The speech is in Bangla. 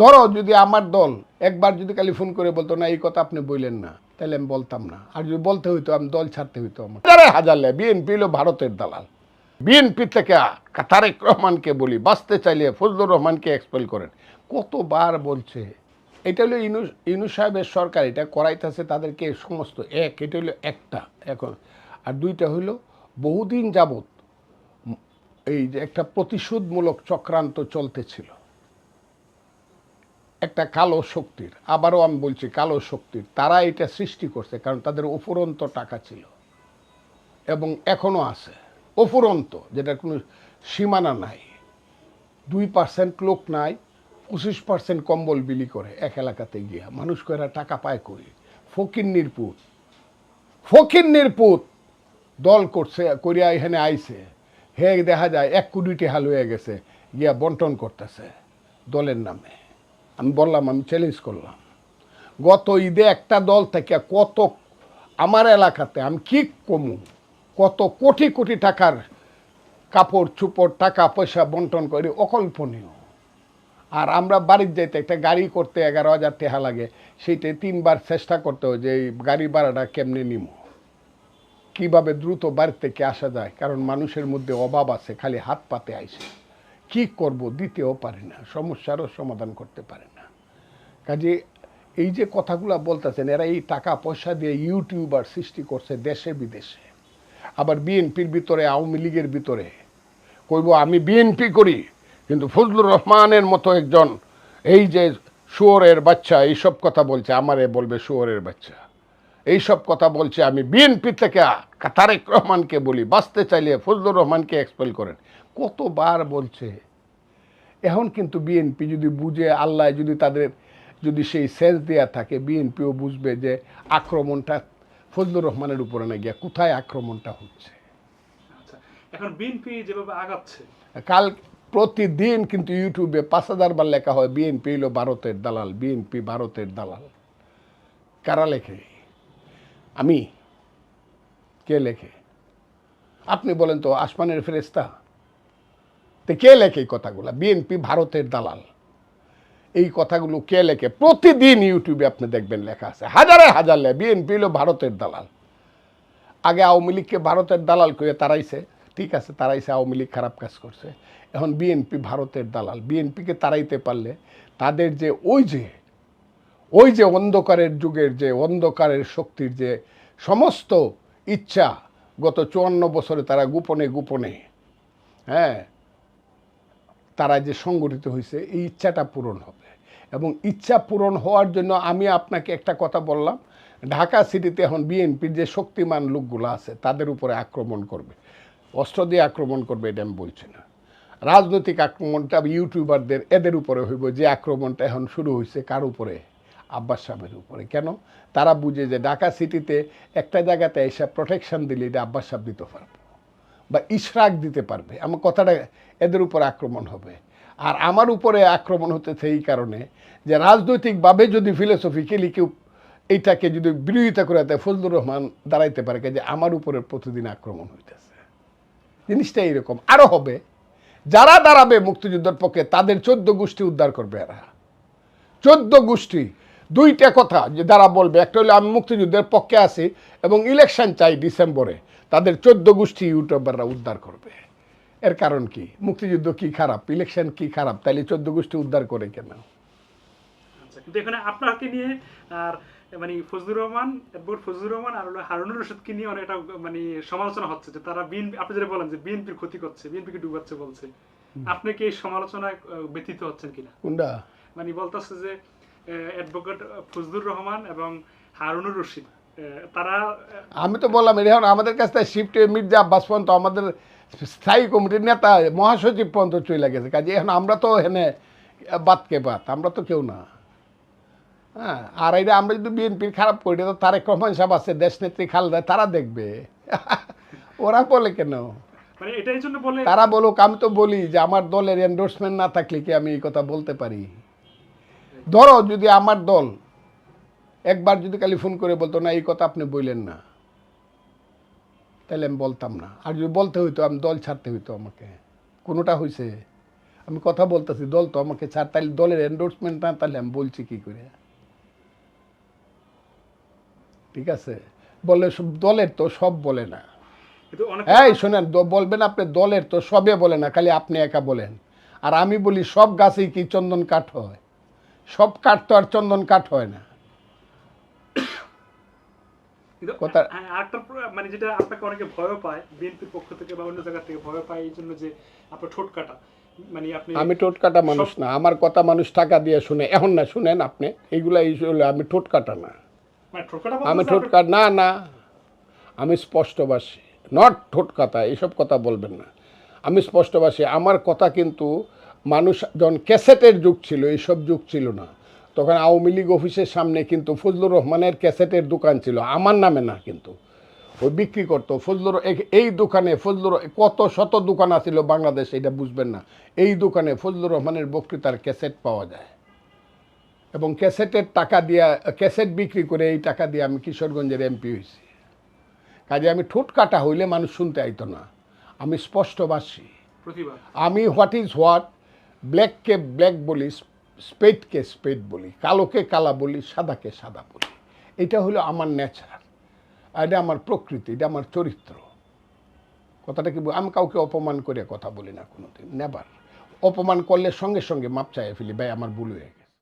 ধরো যদি আমার দল একবার যদি খালি ফোন করে বলতো, না, এই কথা আপনি বললেন না, তাহলে আমি বলতাম না। আর যদি বলতে হইতো, আমি দল ছাড়তে হইতো আমার। হাজারে লে, বিএনপি হলো ভারতের দালাল। বিএনপি থেকে তারেক রহমানকে বলি, বাঁচতে চাইলে ফজলুর রহমানকে এক্সপেল করেন। কতবার বলছে? এটা হলো ইনু ইনু সাহেবের সরকার, এটা করাইতেছে তাদেরকে সমস্ত এক, এটা হলো একটা, এখন। আর দুইটা হইল, বহুদিন যাবত এই যে একটা প্রতিশোধমূলক চক্রান্ত চলতেছিল। একটা কালো শক্তির, আবারও আমি বলছি কালো শক্তির, তারা এটা সৃষ্টি করছে কারণ তাদের উপরন্ত টাকা ছিল এবং এখনও আছে। উপরন্ত যেটা কোনো সীমানা নাই। দুই পার্সেন্ট লোক নাই, পঁচিশ পার্সেন্ট কম্বল বিলি করে এক এলাকাতে গিয়া। মানুষ কইরা টাকা পায় করি ফকির নির্পুত। ফকির নির্পুত দল করছে, করিয়া এখানে আইছে। হে, দেখা যায়, এক কোটি টেহাল হয়ে গেছে, গিয়া বন্টন করতেছে দলের নামে। আমি বললাম, আমি চ্যালেঞ্জ করলাম। গত ঈদে একটা দল থেকে কত আমার এলাকাতে আমি কি কমু? কত কোটি কোটি টাকার কাপড়, চুপড়, টাকা, পয়সা বন্টন করি, অকল্পনীয়। আর আমরা বাড়ির যেতে একটা গাড়ি করতে এগারো হাজার টাকা লাগে সেইটাই তিনবার চেষ্টা করতে হয় যে এই গাড়ি ভাড়াটা কেমনে নিমো? কীভাবে দ্রুত বাড়ি থেকে আসা যায়? কারণ মানুষের মধ্যে অভাব আছে, খালি হাত পাতে আইসে। কি করব দিতেও পারে না, সমস্যারও সমাধান করতে পারে না। কাজে এই যে কথাগুলো বলতেছেন, এরা এই টাকা পয়সা দিয়ে ইউটিউবার সৃষ্টি করছে দেশে বিদেশে। আবার বিএনপির ভিতরে, আওয়ামী লীগের ভিতরে। কইব, আমি বিএনপি করি, কিন্তু ফজলুর রহমানের মতো একজন এই যে শুয়োরের বাচ্চা, এইসব কথা বলছে, আমারে বলবে শুয়োরের বাচ্চা। এইসব কথা বলছে, আমি বিএনপি থেকে তারেক রহমানকে বলি, বাঁচতে চাইলে ফজলুর রহমানকে এক্সপেল করেন। কতবার বলছে। এখন কিন্তু বিএনপি যদি বুঝে আল্লাহ যদি তাদের যদি সেই সেন্স দেওয়া থাকে বিএনপিও বুঝবে যে আক্রমণটা ফজলুর রহমানের উপরে না গিয়া কোথায় আক্রমণটা হচ্ছে। আচ্ছা এখন বিএনপি যেভাবে আগাচ্ছে। কাল প্রতিদিন কিন্তু ইউটিউবে পাঁচ হাজার বার লেখা হয় বিএনপি হলো ভারতের দালাল বিএনপি ভারতের দালাল। কারা লেখে? আমি? কে লেখে? আপনি বলেন তো আসমানের ফেরেস্তা তো কে লেখে এই কথাগুলো? বিএনপি, ভারতের দালাল। এই কথাগুলো কে লেখে? প্রতিদিন ইউটিউবে আপনি দেখবেন লেখা আছে। হাজারে হাজার লে, বিএনপি হলো ভারতের দালাল। আগে আওয়ামী লীগকে ভারতের দালাল করে তারাইছে। ঠিক আছে, তারাইছে, আওয়ামী লীগ খারাপ কাজ করছে। এখন বিএনপি ভারতের দালাল। বিএনপিকে তারাইতে পারলে তাদের যে ওই যে ওই যে অন্ধকারের যুগের যে, অন্ধকারের শক্তির যে সমস্ত ইচ্ছা, গত চুয়ান্ন বছরে তারা গোপনে গোপনে হ্যাঁ তারা যে সংগঠিত হয়েছে, এই ইচ্ছাটা পূরণ হবে। এবং ইচ্ছা পূরণ হওয়ার জন্য আমি আপনাকে একটা কথা বললাম, ঢাকা সিটিতে এখন বিএনপির যে শক্তিমান লোকগুলো আছে, তাদের উপরে আক্রমণ করবে। অস্ত্র দিয়ে আক্রমণ করবে, এটা আমি বলছি না। রাজনৈতিক আক্রমণটা ইউটিউবারদের, এদের উপরে হইব, যে আক্রমণটা এখন শুরু হয়েছে কার উপরে? আব্বাস সাহেবের উপরে। কেন? তারা বুঝে যে ঢাকা সিটিতে একটা জায়গাতে এসে প্রোটেকশন দিলে এটা আব্বাস সাহেব দিতে পারবে। বা ইশরাক দিতে পারবে। আমার কথাটা এদের উপর আক্রমণ হবে। আর আমার উপরে আক্রমণ হতেছে এই কারণে যে রাজনৈতিকভাবে যদি ফিলোসফিক্যালি কেউ এইটাকে যদি বিরোধিতা করে দেয়, ফজলুর রহমান দাঁড়াইতে পারে যে আমার উপরে প্রতিদিন আক্রমণ হইতেছে। জিনিসটা এইরকম। আরও হবে, যারা দাঁড়াবে মুক্তিযুদ্ধের পক্ষে তাদের চোদ্দ গোষ্ঠী উদ্ধার করবে এরা। চোদ্দ গোষ্ঠী দুইটা কথা যে যারা বলবে একটা হলো আমি মুক্তিযুদ্ধের পক্ষে আছি এবং ইলেকশন চাই ডিসেম্বরে তাদের চোদ্দ গোষ্ঠী ইউটিউবাররা উদ্ধার করবে। এর কারণ কি? মুক্তিযুদ্ধ কি খারাপ? ইলেকশন কি খারাপ? তাইলে চোদ্দ গোষ্ঠী উদ্ধার করে কেন? আচ্ছা কিন্তু এখানে আপনাকে নিয়ে আর মানে ফজলুর রহমান ফজলুর রহমান আর হারুনুর রশিদকে নিয়ে অনেকটা মানে সমালোচনা হচ্ছে যে তারা বিএনপি আপনি যেটা বলেন যে বিএনপির ক্ষতি করছে বিএনপিকে ডুবাচ্ছে বলছে। আপনি কি এই সমালোচনায় ব্যথিত হচ্ছেন কিনা? কোনটা? মানে বলতেছে যে অ্যাডভোকেট ফজলুর রহমান এবং হারুনুর রশিদ। তারা আমি তো বললাম এখন আমাদের কাছ থেকে শিফট মির্জা আব্বাস পর্যন্ত আমাদের স্থায়ী কমিটির নেতা মহাসচিব পর্যন্ত চলে গেছে। কাজে এখন আমরা তো এখানে বাতকে বাত আমরা তো কেউ না। হ্যাঁ আর এটা আমরা যদি বিএনপির খারাপ করি তো তারেক রহমান সাহেব আছে দেশনেত্রী খালেদা তারা দেখবে। ওরা বলে কেন? মানে এটাই জন্য বলে তারা বলুক আমি তো বলি যে আমার দলের এন্ডোর্সমেন্ট না থাকলে কি আমি এই কথা বলতে পারি? ধরো যদি আমার দল একবার যদি খালি ফোন করে বলতো না এই কথা আপনি বললেন না। তাহলে আমি বলতাম না। আর যদি বলতে হইতো আমি দল ছাড়তে হইতো আমাকে। কোনোটা হয়েছে আমি কথা বলতেছি দল তো আমাকে ছাড়। তাহলে দলের এন্ডোর্সমেন্ট না তাহলে আমি বলছি কি করে? ঠিক আছে? বলে সব দলের তো সব বলে না। হ্যাঁ শোনেন বলবেন আপনি দলের তো সবে বলে না খালি আপনি একা বলেন। আর আমি বলি সব গাছেই কি চন্দন কাঠ হয়? সব কাঠ তো আর চন্দন কাঠ হয় না। কথা- আরেকটা মানে যেটা আপনাকে অনেকে ভয় পায় বিএনপির পক্ষ থেকে বা অন্য জায়গা থেকে ভয় পায় এই জন্য যে আপনার ঠোঁট কাটা। মানে আপনি আমি ঠোঁট কাটা মানুষ না আমার কথা মানুষ টাকা দিয়ে শুনে এখন না শুনেন আপনি এইগুলা এই আমি ঠোঁট কাটা না। মানে ঠোঁট কাটা আমি ঠোঁট না না আমি স্পষ্টবাসী নট ঠোঁট কথা এইসব কথা বলবেন না। আমি স্পষ্টবাসী আমার কথা কিন্তু মানুষ যখন ক্যাসেটের যুগ ছিল এইসব যুগ ছিল না। তখন আওয়ামী লীগ অফিসের সামনে কিন্তু ফজলুর রহমানের ক্যাসেটের দোকান ছিল আমার নামে না কিন্তু। ওই বিক্রি করতো। ফজলুর এই- দোকানে ফজলুর কত শত দোকান আছিল বাংলাদেশ এটা বুঝবেন না। এই দোকানে ফজলুর রহমানের বক্তৃতার ক্যাসেট পাওয়া যায়। এবং ক্যাসেটের টাকা দিয়া ক্যাসেট বিক্রি করে এই টাকা দিয়ে আমি কিশোরগঞ্জের এমপি হয়েছি। কাজে আমি ঠোঁট কাটা হইলে মানুষ শুনতে আইতো না। আমি স্পষ্টবাসী আমি হোয়াট ইজ হোয়াট ব্ল্যাককে ব্ল্যাক বলি স্পেটকে স্পেট বলি, কালোকে কালা বলি, সাদাকে সাদা বলি। এটা হলো আমার নেচার এটা আমার প্রকৃতি, এটা আমার চরিত্র। কথাটা কি আমি কাউকে অপমান করে কথা বলি না কোনোদিন নেবার অপমান করলে সঙ্গে সঙ্গে মাপ চাইয়ে ফেলি, ভাই, আমার ভুল হয়ে গেছে।